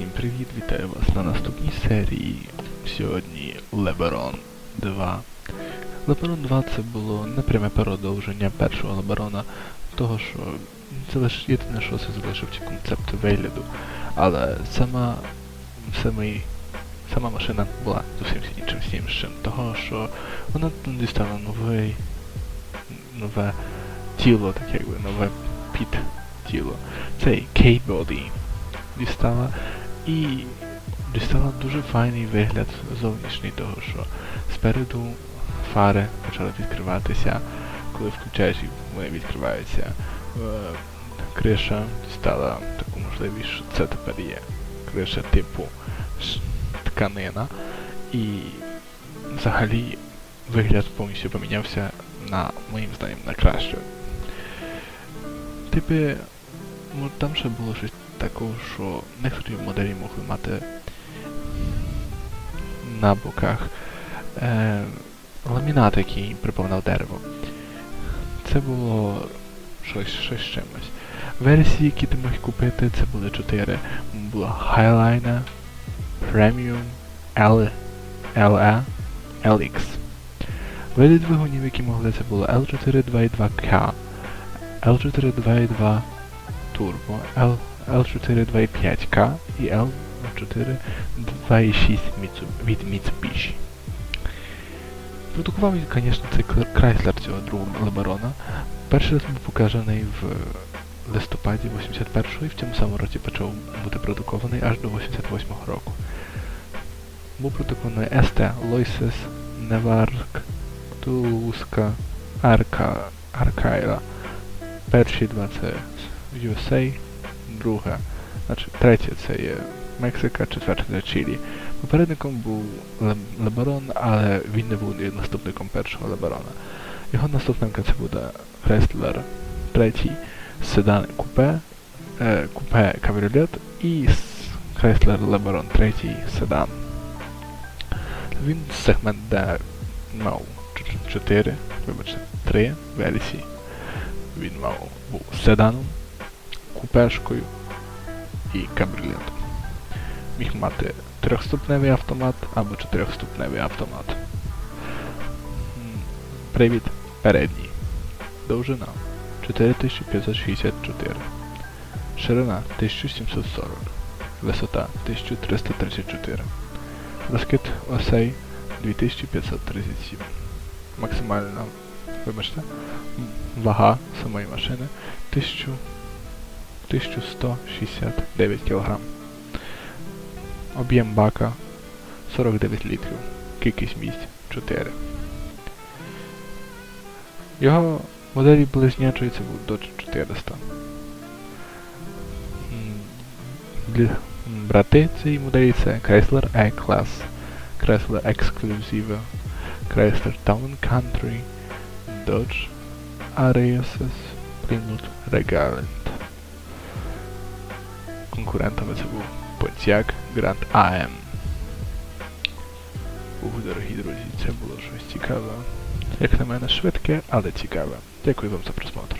Всім привіт, вітаю вас на наступній серії. Сьогодні Леберон 2. Леберон 2 це було непряме продовження першого Леберона, того що це лише єдине, що це залишив ці концепти вигляду. Але сама, самий, сама машина була зовсім іншим іншим. Того, що вона дістала новий, нове тіло, так якби нове під тіло. Цей K-Body дістала і дістала дуже файний вигляд зовнішній того, що спереду фари почали відкриватися, коли включаєш і вони відкриваються. Е, Криша дістала таку можливість, що це тепер є криша типу тканина. І взагалі вигляд повністю помінявся на моїм зданням на краще. Типи, Ну Там ще було щось такого, що некоторі моделі могли мати на боках е, ламінат, який приповнив дерево. Це було щось щось чимось. Версії, які ти мог купити, це були чотири. Була Highline, Premium, L, LA, LX. Види двигунів, які могли, це було L4 2.2K, L4 2.2 турбо L425K i L426 від Mitsubishi. Produkował він, звісно, цей Chrysler цього другого Леберона. Перший раз був показаний в листопаді 81-го і в цьому самому році почав бути продукований аж до 88-го року. Був продукований ST Loises Nevark, Тулуска, Арка, Аркайла. Перші два це USA, друга, значить, третє це є Мексика, четверте це Чилі. Попередником був Ле- Леберон, але він не був наступником першого Леберона. Його наступником це буде Chrysler третій, седан купе, е, купе кабріолет і с- Леберон третій седан. Він сегмент, де мав 4, вибачте, 3 версії. Він мав був седаном, купешкою і кабріолетом. Міг мати трьохступневий автомат або чотирьохступневий автомат. Привід передній. Довжина 4564. Ширина 1740. Висота 1334. Розкид осей 2537. Максимальна, вибачте, вага самої машини 1000, 1169 кг. Об'єм бака 49 літрів. Кількість місць 4. Його моделі близнячої це був Dodge 400. М, бля- м, Брати цієї моделі це Chrysler E-Class, Chrysler Exclusive, Chrysler Town Country, Dodge Ariases, Plymouth Regalant. Конкурентами це був Pontiac Grand AM. Ух, дорогі друзі, це було щось цікаве. Як на мене, швидке, але цікаве. Дякую вам за просмотр.